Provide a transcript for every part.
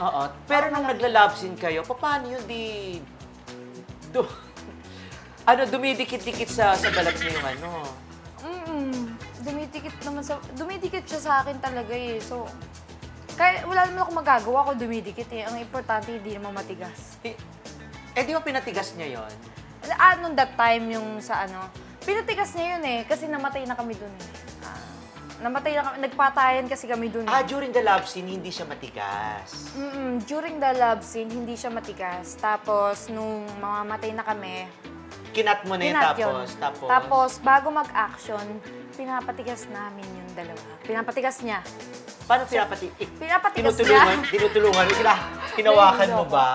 Oo. Pero nung nagla-love scene kayo, paano yun di... Du... ano, dumidikit-dikit sa, sa balat mo yung ano? Mm, dumidikit naman sa... Dumidikit siya sa akin talaga eh. So, kaya wala naman ako magagawa kung dumidikit eh. Ang importante, hindi naman matigas. Eh, eh, di ba pinatigas niya yon? Ah, nung that time yung sa ano, pinatigas niya yun eh. Kasi namatay na kami dun eh. Namatay na kami, nagpatayan kasi kami dun eh. Ah, during the love scene, hindi siya matigas. Mm-mm, during the love scene, hindi siya matigas. Tapos, nung mamamatay na kami, Kinat mo na yun, Kinat tapos, yun. tapos... Tapos, bago mag-action, pinapatigas namin yung dalawa. Pinapatigas niya. Paano pinapati... ik- Pinapatigas tinutulungan, niya. tinutulungan mo sila. Hinawakan mo ba?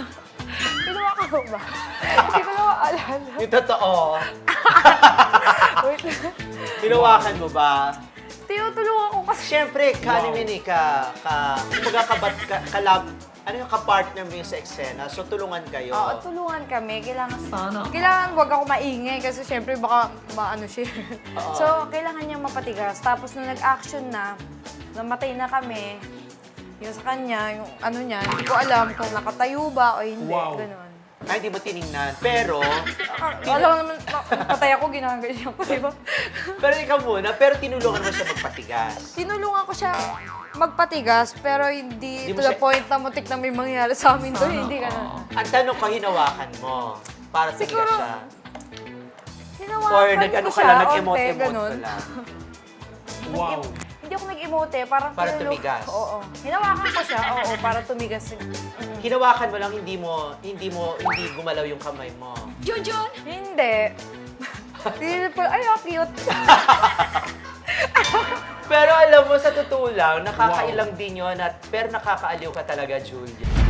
Ginawa ka ba ba? Hindi ko na maalala. Yung totoo. Wait. Hinawakan mo ba? Tinutulungan ko kasi. Siyempre, ka, yun eh, ka, ka, kumbaga kabat, ka, kalab, ano yung ka-partner mo yung sa eksena, so tulungan kayo. Oo, tulungan kami. Kailangan, Sana. kailangan wag ako maingay kasi syempre baka maano siya. So, kailangan niya mapatigas. Tapos nung nag-action na, namatay na kami, yung sa kanya, yung ano niya, hindi ko alam kung nakatayo ba o hindi. Wow. Ganun. Ay, di mo tiningnan. Pero, Ah, alam mo naman, pa- patay ako, ginagayon ko, di ba? pero ikaw muna, pero tinulungan mo siya magpatigas. Tinulungan ko siya magpatigas, pero hindi Hindi mo to the siya- point na mutik na may mangyari sa amin doon. Hindi ganun. Ang tanong ko, hinawakan mo para tumigas Siguro, siya. Hinawakan Or ko nag-ano ka siya, lang, onte, nag-emote-emote ganun. ka lang. Wow. Hindi ako nag-emote, parang Para tinulong- tumigas. Oo. Hinawakan ko siya, oo, para tumigas. Mm. Hinawakan mo lang, hindi mo, hindi mo, hindi gumalaw yung kamay mo. Hindi. Hindi po, ay, oh, cute. Pero alam mo, sa totoo lang, nakakailang din yun at pero nakakaaliw ka talaga, Julia.